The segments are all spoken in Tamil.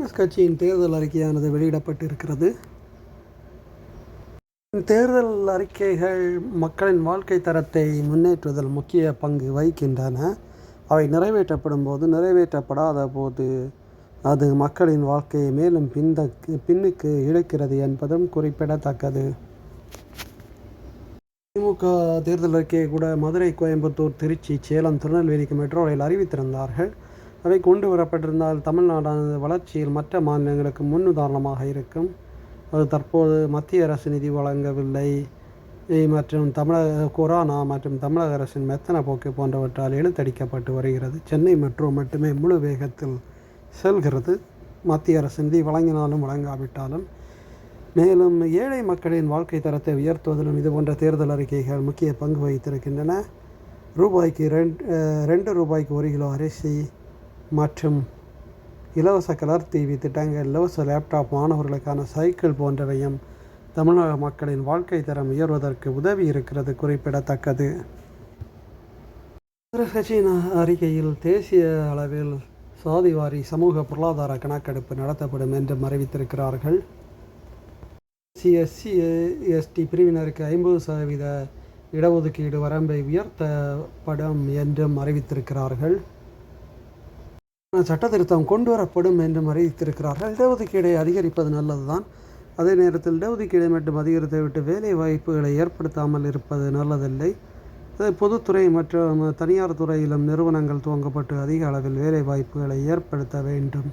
காங்கிரஸ் கட்சியின் தேர்தல் அறிக்கையானது வெளியிடப்பட்டிருக்கிறது. தேர்தல் அறிக்கைகள் மக்களின் வாழ்க்கை தரத்தை முன்னேற்றுவதில் முக்கிய பங்கு வகிக்கின்றன. அவை நிறைவேற்றப்படும் போது நிறைவேற்றப்படாத போது அது மக்களின் வாழ்க்கையை மேலும் பின்தக்கு பின்னுக்கு இழுக்கிறது என்பதும் குறிப்பிடத்தக்கது. திமுக தேர்தல் அறிக்கையை கூட மதுரை கோயம்புத்தூர் திருச்சி சேலம் திருநெல்வேலிக்கு மெட்ரோ ரயில் அறிவித்திருந்தார்கள். அவை கொண்டு வரப்பட்டிருந்தால் தமிழ்நாடானது வளர்ச்சியில் மற்ற மாநிலங்களுக்கு முன்னுதாரணமாக இருக்கும். அது தற்போது மத்திய அரசு நிதி வழங்கவில்லை. மற்றும் தமிழக கொரோனா மற்றும் தமிழக அரசின் மெத்தன போக்கு போன்றவற்றால் இழுத்தடிக்கப்பட்டு வருகிறது. சென்னை மெட்ரோ மட்டுமே முழு வேகத்தில் செல்கிறது. மத்திய அரசு நிதி வழங்கினாலும் வழங்காவிட்டாலும். மேலும் ஏழை மக்களின் வாழ்க்கை தரத்தை உயர்த்துவதிலும் இதுபோன்ற தேர்தல் அறிக்கைகள் முக்கிய பங்கு வகித்திருக்கின்றன. ரூபாய்க்கு ரெண்டு ரெண்டு ரூபாய்க்கு ஒரு கிலோ அரிசி மற்றும் இலவச கலர் டிவி திட்டங்கள் இலவச லேப்டாப் மாணவர்களுக்கான சைக்கிள் போன்றவையும் தமிழக மக்களின் வாழ்க்கை தரம் உயர்வதற்கு உதவி இருக்கிறது குறிப்பிடத்தக்கது. காங்கிரஸ் அறிக்கையில் தேசிய அளவில் சாதிவாரி சமூக பொருளாதார கணக்கெடுப்பு நடத்தப்படும் என்றும் அறிவித்திருக்கிறார்கள். சி எஸ்சி எஸ்டி பிரிவினருக்கு ஐம்பது சதவீத இடஒதுக்கீடு வரம்பை உயர்த்தப்படும் என்றும் அறிவித்திருக்கிறார்கள். சட்ட திருத்தம் கொண்டு வரப்படும் என்றும் அறிவித்திருக்கிறார்கள். இடஒதுக்கீடை அதிகரிப்பது நல்லதுதான். அதே நேரத்தில் இடஒதுக்கீடை மட்டும் அதிகரித்து விட்டு வேலை வாய்ப்புகளை ஏற்படுத்தாமல் இருப்பது நல்லதில்லை. பொதுத்துறை மற்றும் தனியார் துறையிலும் நிறுவனங்கள் துவங்கப்பட்டு அதிக அளவில் வேலை வாய்ப்புகளை ஏற்படுத்த வேண்டும்.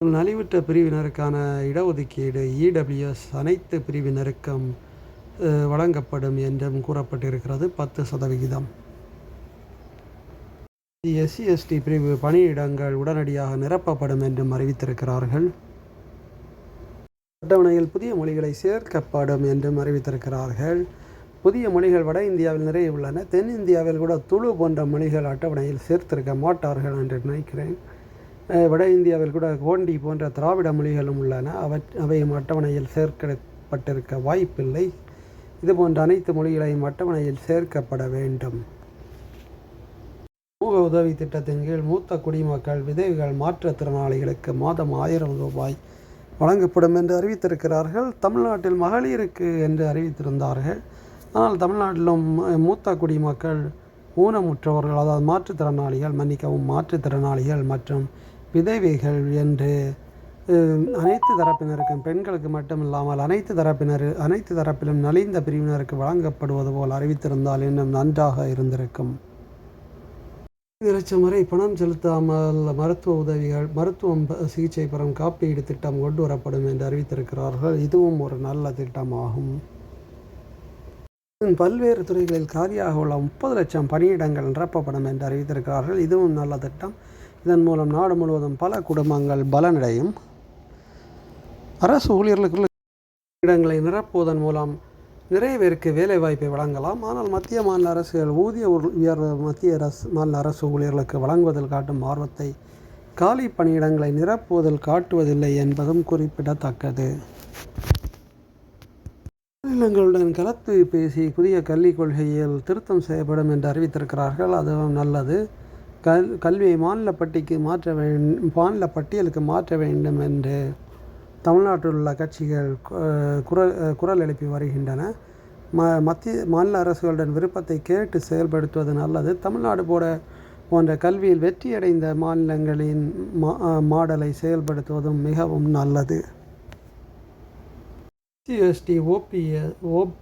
நலிவுற்ற பிரிவினருக்கான இடஒதுக்கீடு இடபிள்யூஎஸ் அனைத்து பிரிவினருக்கும் வழங்கப்படும் என்றும் கூறப்பட்டிருக்கிறது. பத்து சதவிகிதம். எஸ்சி எஸ்டி பிரிவு பணியிடங்கள் உடனடியாக நிரப்பப்படும் என்றும் அறிவித்திருக்கிறார்கள். அட்டவணையில் புதிய மொழிகளை சேர்க்கப்படும் என்றும் அறிவித்திருக்கிறார்கள். புதிய மொழிகள் வட இந்தியாவில் நிறைய உள்ளன. தென்னிந்தியாவில் கூட துளு போன்ற மொழிகள் அட்டவணையில் சேர்த்திருக்க மாட்டார்கள் என்று நினைக்கிறேன். வட இந்தியாவில் கூட கோண்டி போன்ற திராவிட மொழிகளும் உள்ளன. அவை அவையும் அட்டவணையில் சேர்க்கப்பட்டிருக்க வாய்ப்பில்லை. இதுபோன்ற அனைத்து மொழிகளையும் அட்டவணையில் சேர்க்கப்பட வேண்டும். சமூக உதவி திட்டத்தின் கீழ் மூத்த குடிமக்கள் விதவைகள் மாற்றுத்திறனாளிகளுக்கு மாதம் ஆயிரம் ரூபாய் வழங்கப்படும் என்று அறிவித்திருக்கிறார்கள். தமிழ்நாட்டில் மகளிருக்கு என்று அறிவித்திருந்தார்கள். ஆனால் தமிழ்நாட்டிலும் மூத்த குடிமக்கள் ஊனமுற்றவர்கள் அதாவது மாற்றுத்திறனாளிகள் மன்னிக்கவும் மாற்றுத்திறனாளிகள் மற்றும் விதவைகள் என்று அனைத்து தரப்பினருக்கும் பெண்களுக்கு மட்டும் இல்லாமல் அனைத்து தரப்பினர் அனைத்து தரப்பிலும் நலிந்த பிரிவினருக்கு வழங்கப்படுவது போல் அறிவித்திருந்தால் இன்னும் நன்றாக இருந்திருக்கும். லட்சம் வரை பணம் செலுத்தாமல் மருத்துவ உதவிகள் மருத்துவம் சிகிச்சை பெறும் காப்பீடு திட்டம் கொண்டு வரப்படும் என்று அறிவித்திருக்கிறார்கள். இதுவும் ஒரு நல்ல திட்டமாகும். பல்வேறு துறைகளில் காலியாக உள்ள முப்பது லட்சம் பணியிடங்கள் நிரப்பப்படும் என்று அறிவித்திருக்கிறார்கள். இதுவும் நல்ல திட்டம். இதன் மூலம் நாடு முழுவதும் பல குடும்பங்கள் பலனடையும். அரசு ஊழியர்களுக்கு இடங்களை நிரப்புவதன் மூலம் நிறைய பேருக்கு வேலைவாய்ப்பை வழங்கலாம். ஆனால் மத்திய மாநில அரசுகள் ஊதிய உயர்வு மத்திய அரசு மாநில அரசு ஊழியர்களுக்கு வழங்குவதில் காட்டும் ஆர்வத்தை காலி பணியிடங்களை நிரப்புவதில் காட்டுவதில்லை என்பதும் குறிப்பிடத்தக்கது. மாநிலங்களுடன் கலத்து பேசி புதிய கல்விக் கொள்கையில் திருத்தம் செய்யப்படும் என்று அறிவித்திருக்கிறார்கள். அதுவும் நல்லது. கல் கல்வியை மாநில பட்டிக்கு மாற்ற வேண்டும் மாநில பட்டியலுக்கு மாற்ற வேண்டும் என்று தமிழ்நாட்டில் உள்ள கட்சிகள் குரல் குரல் எழுப்பி வருகின்றன ம மத்திய மாநில அரசுகளுடன் விருப்பத்தை கேட்டு செயல்படுத்துவது நல்லது தமிழ்நாடு போட போன்ற கல்வியில் வெற்றியடைந்த மாநிலங்களின் மா மாடலை செயல்படுத்துவதும் மிகவும் நல்லது S T O B S O B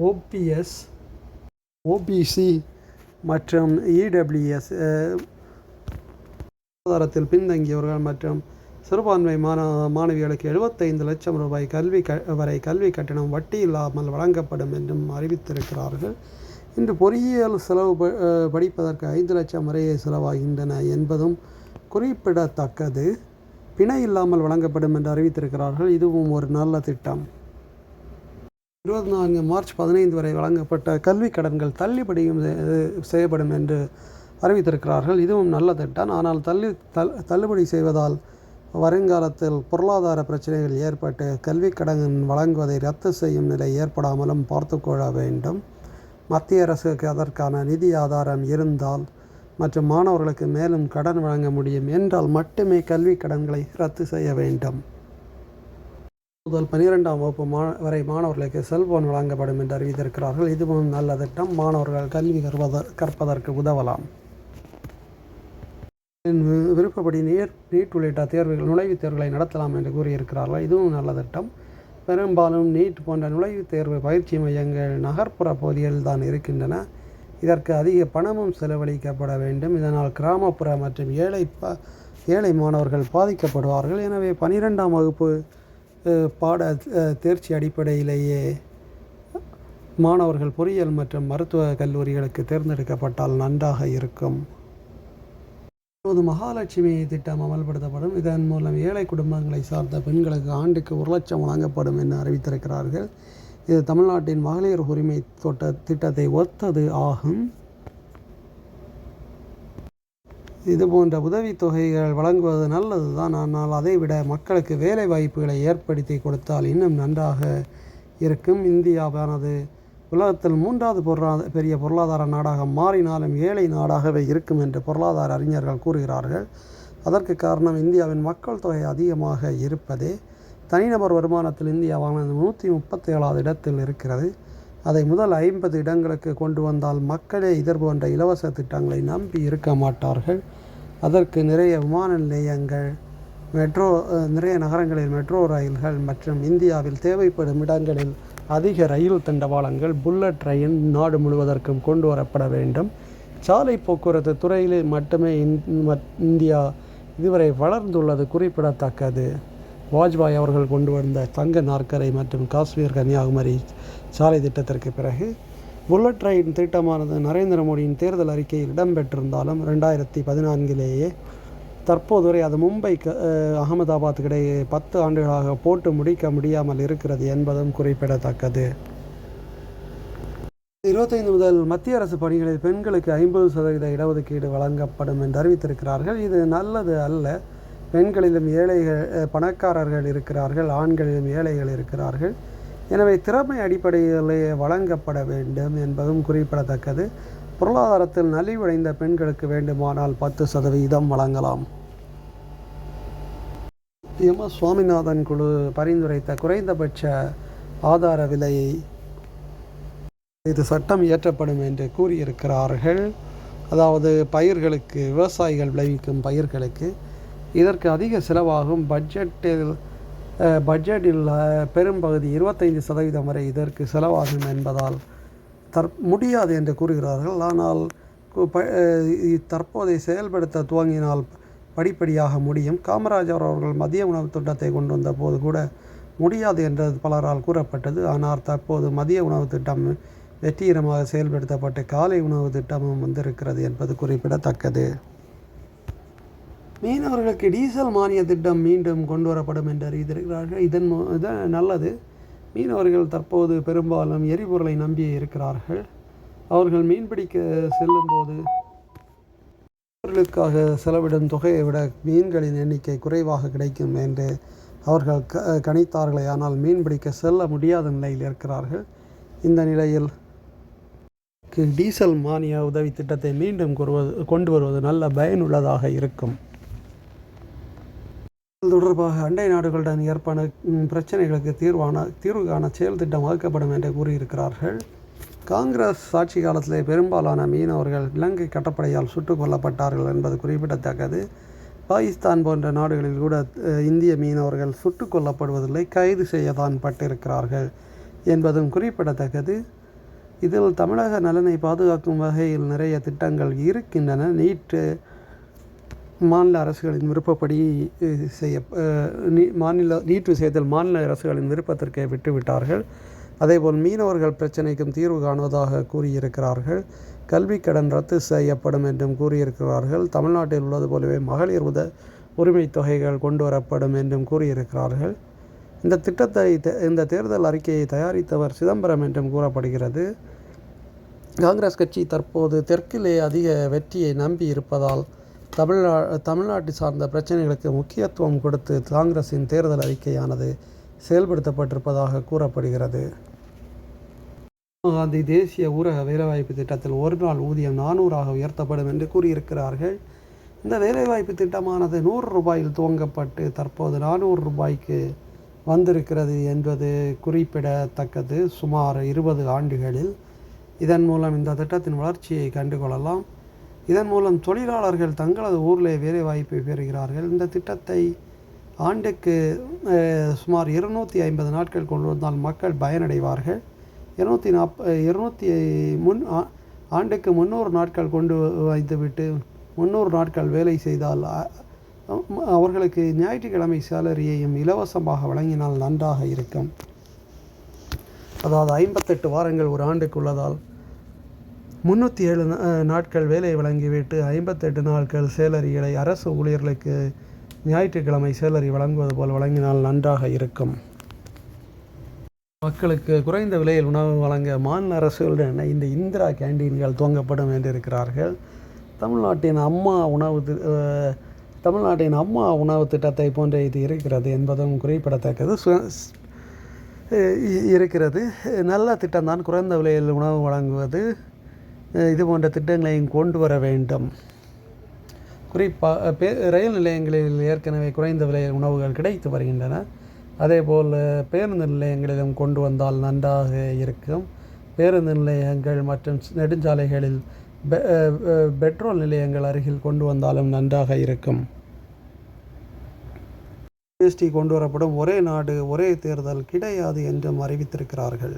O B S O B C மற்றும் இடபிள்யூஎஸ் பொருளாதாரத்தில் பின்தங்கியவர்கள் மற்றும் சிறுபான்மை மாண மாணவிகளுக்கு எழுபத்தைந்து லட்சம் ரூபாய் கல்வி க வரை கல்வி கட்டணம் வட்டி இல்லாமல் வழங்கப்படும் என்றும் அறிவித்திருக்கிறார்கள். இன்று பொறியியல் செலவு ப படிப்பதற்கு ஐந்து லட்சம் வரையே செலவாகின்றன என்பதும் குறிப்பிடத்தக்கது. பிணை இல்லாமல் வழங்கப்படும் என்று அறிவித்திருக்கிறார்கள். இதுவும் ஒரு நல்ல திட்டம். இருபத்தி நான்கு மார்ச் பதினைந்து வரை வழங்கப்பட்ட கல்வி கடன்கள் தள்ளுபடியும் செய்யப்படும் என்று அறிவித்திருக்கிறார்கள். இதுவும் நல்ல திட்டம். ஆனால் தள்ளி தள்ளுபடி செய்வதால் வருங்காலத்தில் பொருளாதார பிரச்சனைகள் ஏற்பட்டு கல்வி கடன் வழங்குவதை ரத்து செய்யும் நிலை ஏற்படாமலும் பார்த்துக்கொள்ள வேண்டும். மத்திய அரசுக்கு அதற்கான நிதி ஆதாரம் இருந்தால் மற்றும் மாணவர்களுக்கு மேலும் கடன் வழங்க முடியும் என்றால் மட்டுமே கல்வி கடன்களை ரத்து செய்ய வேண்டும். முதல் பனிரெண்டாம் வகுப்பு மா வரை மாணவர்களுக்கு செல்போன் வழங்கப்படும் என்று அறிவித்திருக்கிறார்கள். இதுவும் நல்ல திட்டம். மாணவர்கள் கல்வி கற்பத கற்பதற்கு உதவலாம். விருப்பப்படி நீட் நீட் உள்ளிட்ட தேர்வுகள் நுழைவுத் தேர்வுகளை நடத்தலாம் என்று கூறியிருக்கிறார்கள். இதுவும் நல்ல திட்டம். பெரும்பாலும் நீட் போன்ற நுழைவுத் தேர்வு பயிற்சி மையங்கள் நகர்ப்புற பகுதிகளில் தான் இருக்கின்றன. இதற்கு அதிக பணமும் செலவழிக்கப்பட வேண்டும். இதனால் கிராமப்புற மற்றும் ஏழை ப ஏழை மாணவர்கள் பாதிக்கப்படுவார்கள். எனவே பனிரெண்டாம் வகுப்பு பாட தேர்ச்சி அடிப்படையிலேயே மாணவர்கள் பொறியியல் மற்றும் மருத்துவ கல்லூரிகளுக்கு தேர்ந்தெடுக்கப்பட்டால் நன்றாக இருக்கும். இப்போது மகாலட்சுமி திட்டம் அமல்படுத்தப்படும். இதன் மூலம் ஏழை குடும்பங்களை சார்ந்த பெண்களுக்கு ஆண்டுக்கு ஒரு லட்சம் வழங்கப்படும் என்று அறிவித்திருக்கிறார்கள். இது தமிழ்நாட்டின் மகளிர் உரிமை தோட்ட திட்டத்தை ஒத்தது ஆகும். இது போன்ற உதவித்தொகைகள் வழங்குவது நல்லது தான் ஆனால் அதைவிட மக்களுக்கு வேலை வாய்ப்புகளை ஏற்படுத்தி கொடுத்தால் இன்னும் நன்றாக இருக்கும். இந்தியாவானது உலகத்தில் மூன்றாவது பொருளாதார பெரிய பொருளாதார நாடாக மாறினாலும் ஏழை நாடாகவே இருக்கும் என்று பொருளாதார அறிஞர்கள் கூறுகிறார்கள். அதற்கு காரணம் இந்தியாவின் மக்கள் தொகை அதிகமாக இருப்பதே. தனிநபர் வருமானத்தில் இந்தியாவானது நூற்றி முப்பத்தி ஏழாவது இடத்தில் இருக்கிறது. அதை முதல் ஐம்பது இடங்களுக்கு கொண்டு வந்தால் மக்களே இதர் போன்ற இலவச திட்டங்களை நம்பி இருக்க மாட்டார்கள். அதற்கு நிறைய விமான நிலையங்கள் மெட்ரோ நிறைய நகரங்களில் மெட்ரோ ரயில்கள் மற்றும் இந்தியாவில் தேவைப்படும் இடங்களில் அதிக ரயில் தண்டவாளங்கள் புல்லட் ரயில் நாடு முழுவதற்கும் கொண்டு வரப்பட வேண்டும். சாலை போக்குவரத்து துறையில் மட்டுமே இந்- மத்- இந்தியா இதுவரை வளர்ந்துள்ளது குறிப்பிடத்தக்கது. வாஜ்பாய் அவர்கள் கொண்டு வந்த தங்க நாற்கரை மற்றும் காஷ்மீர் கன்னியாகுமரி சாலை திட்டத்திற்கு பிறகு புல்லட் ரயில் திட்டமானது நரேந்திர மோடியின் தேர்தல் அறிக்கையில் இடம்பெற்றிருந்தாலும் ரெண்டாயிரத்தி பதினான்கிலேயே தற்போது வரை அது மும்பை க- இடையே பத்து ஆண்டுகளாக போட்டு முடிக்க முடியாமல் இருக்கிறது என்பதும் குறிப்பிடத்தக்கது. இருபத்தைந்து முதல் மத்திய அரசு பணிகளில் பெண்களுக்கு ஐம்பது சதவீத இடஒதுக்கீடு வழங்கப்படும் என்று அறிவித்திருக்கிறார்கள். இது நல்லது அல்ல. பெண்களிலும் ஏழைகள் பணக்காரர்கள் இருக்கிறார்கள் ஆண்களிலும் ஏழைகள் இருக்கிறார்கள். எனவே திறமை அடிப்படையிலேயே வழங்கப்பட வேண்டும் என்பதும் குறிப்பிடத்தக்கது. பொருளாதாரத்தில் நலிவடைந்த பெண்களுக்கு வேண்டுமானால் பத்து சதவீதம் வழங்கலாம். எம் சுவாமிநாதன் குழு பரிந்துரைத்த குறைந்தபட்ச ஆதார விலையை இது சட்டம் இயற்றப்படும் என்று கூறியிருக்கிறார்கள். அதாவது பயிர்களுக்கு விவசாயிகள் விளைவிக்கும் பயிர்களுக்கு இதற்கு அதிக செலவாகும். பட்ஜெட்டில் பட்ஜெட்டில் பெரும்பகுதி இருபத்தைந்து சதவீதம் வரை இதற்கு செலவாகும் என்பதால் தற் முடியாது என்று கூறுகிறார்கள். ஆனால் தற்போதை செயல்படுத்த துவங்கினால் படிப்படியாக முடியும். காமராஜர் அவர்கள் மதிய உணவு திட்டத்தை கொண்டு வந்த போது கூட முடியாது என்று பலரால் கூறப்பட்டது. ஆனால் தற்போது மதிய உணவு திட்டம் வெற்றிகரமாக செயல்படுத்தப்பட்டு காலை உணவு திட்டமும் வந்திருக்கிறது என்பது குறிப்பிடத்தக்கது. மீனவர்களுக்கு டீசல் மானிய திட்டம் மீண்டும் கொண்டு வரப்படும் என்று அறிவித்திருக்கிறார்கள். இதன் மூ- இது நல்லது. மீனவர்கள் தற்போது பெரும்பாலும் எரிபொருளை நம்பி இருக்கிறார்கள். அவர்கள் மீன்பிடிக்க செல்லும்போது மீன்களுக்காக செலவிடும் தொகையை விட மீன்களின் எண்ணிக்கை குறைவாக கிடைக்கும் என்று அவர்கள் க கணித்தார்களே. ஆனால் மீன்பிடிக்க செல்ல முடியாத நிலையில் இருக்கிறார்கள். இந்த நிலையில் டீசல் மானிய உதவி திட்டத்தை மீண்டும் கூறுவது கொண்டு வருவது நல்ல பயனுள்ளதாக இருக்கும். இது தொடர்பாக அண்டை நாடுகளுடன் ஏற்பான பிரச்சனைகளுக்கு தீர்வான தீர்வு காண செயல் திட்டம் வகுக்கப்படும் என்று கூறியிருக்கிறார்கள். காங்கிரஸ் ஆட்சி காலத்திலே பெரும்பாலான மீனவர்கள் இலங்கை கட்டப்படையால் சுட்டுக் கொல்லப்பட்டார்கள் என்பது குறிப்பிடத்தக்கது. பாகிஸ்தான் போன்ற நாடுகளில் கூட இந்திய மீனவர்கள் சுட்டுக் கொல்லப்படுவதில்லை கைது செய்யத்தான் பட்டிருக்கிறார்கள் என்பதும் குறிப்பிடத்தக்கது. இதில் தமிழக நலனை பாதுகாக்கும் வகையில் நிறைய திட்டங்கள் இருக்கின்றன. நீட்டு மாநில அரசுகளின் விருப்பப்படி செய்ய நீ- மாநில நீட் விஷயத்தில் மாநில அரசுகளின் விருப்பத்திற்கே விட்டுவிட்டார்கள். அதேபோல் மீனவர்கள் பிரச்சினைக்கும் தீர்வு காணுவதாக கூறியிருக்கிறார்கள். கல்விக்கடன் ரத்து செய்யப்படும் என்றும் கூறியிருக்கிறார்கள். தமிழ்நாட்டில் உள்ளது போலவே மகளிர் உத உரிமைத் தொகைகள் கொண்டு வரப்படும் என்றும் கூறியிருக்கிறார்கள். இந்த திட்டத்தை தே- இந்த தேர்தல் அறிக்கையை தயாரித்தவர் சிதம்பரம் என்றும் கூறப்படுகிறது. காங்கிரஸ் கட்சி தற்போது தெற்கிலே அதிக வெற்றியை நம்பி இருப்பதால் தமிழ்நா தமிழ்நாட்டை சார்ந்த பிரச்சனைகளுக்கு முக்கியத்துவம் கொடுத்து காங்கிரஸின் தேர்தல் அறிக்கையானது செயல்படுத்தப்பட்டிருப்பதாக கூறப்படுகிறது. காந்தி தேசிய ஊரக வேலைவாய்ப்பு திட்டத்தில் ஒரு நாள் ஊதியம் நானூறாக உயர்த்தப்படும் என்று கூறியிருக்கிறார்கள். இந்த வேலைவாய்ப்பு திட்டமானது நூறு ரூபாயில் துவங்கப்பட்டு தற்போது நானூறு ரூபாய்க்கு வந்திருக்கிறது என்பது குறிப்பிடத்தக்கது. சுமார் இருபது ஆண்டுகளில் இதன் மூலம் இந்த திட்டத்தின் வளர்ச்சியை கண்டுகொள்ளலாம். இதன் மூலம் தொழிலாளர்கள் தங்களது ஊரிலே வேலைவாய்ப்பை பெறுகிறார்கள். இந்த திட்டத்தை ஆண்டுக்கு சுமார் இருநூற்றி ஐம்பது நாட்கள் கொண்டு வந்தால் மக்கள் பயனடைவார்கள். இருநூத்தி நாப் இருநூற்றி முன் ஆ- ஆண்டுக்கு முந்நூறு நாட்கள் கொண்டு வைத்துவிட்டு முந்நூறு நாட்கள் வேலை செய்தால் அவர்களுக்கு ஞாயிற்றுக்கிழமை சேலரியையும் இலவசமாக வழங்கினால் நன்றாக இருக்கும். அதாவது ஐம்பத்தெட்டு வாரங்கள் ஒரு ஆண்டுக்கு உள்ளதால் முந்நூற்றி ஏழு நாட்கள் வேலை வழங்கிவிட்டு ஐம்பத்தெட்டு நாட்கள் சேலரிகளை அரசு ஊழியர்களுக்கு ஞாயிற்றுக்கிழமை சேலரி வழங்குவது போல் வழங்கினால் நன்றாக இருக்கும். மக்களுக்கு குறைந்த விலையில் உணவு வழங்க மாநில அரசுகளுடன் இந்த இந்திரா கேண்டீன்கள் துவங்கப்படும் என்றிருக்கிறார்கள் தமிழ்நாட்டின் அம்மா உணவு தமிழ்நாட்டின் அம்மா உணவு திட்டத்தை போன்ற இது இருக்கிறது என்பதும் குறிப்பிடத்தக்கது. சு- இருக்கிறது. நல்ல திட்டம்தான் குறைந்த விலையில் உணவு வழங்குவது. இது போன்ற திட்டங்களையும் கொண்டு வர வேண்டும். குறிப்பாக பே ரயில் நிலையங்களில் ஏற்கனவே குறைந்த விலையில் உணவுகள் கிடைத்து வருகின்றன. அதேபோல் பேருந்து நிலையங்களிலும் கொண்டு வந்தால் நன்றாக இருக்கும். பேருந்து நிலையங்கள் மற்றும் நெடுஞ்சாலைகளில் பெ- பெட்ரோல் நிலையங்கள் அருகில் கொண்டு வந்தாலும் நன்றாக இருக்கும். ஜிஎஸ்டி கொண்டு வரப்படும் ஒரே நாடு ஒரே தேர்தல் கிடையாது என்றும் அறிவித்திருக்கிறார்கள்.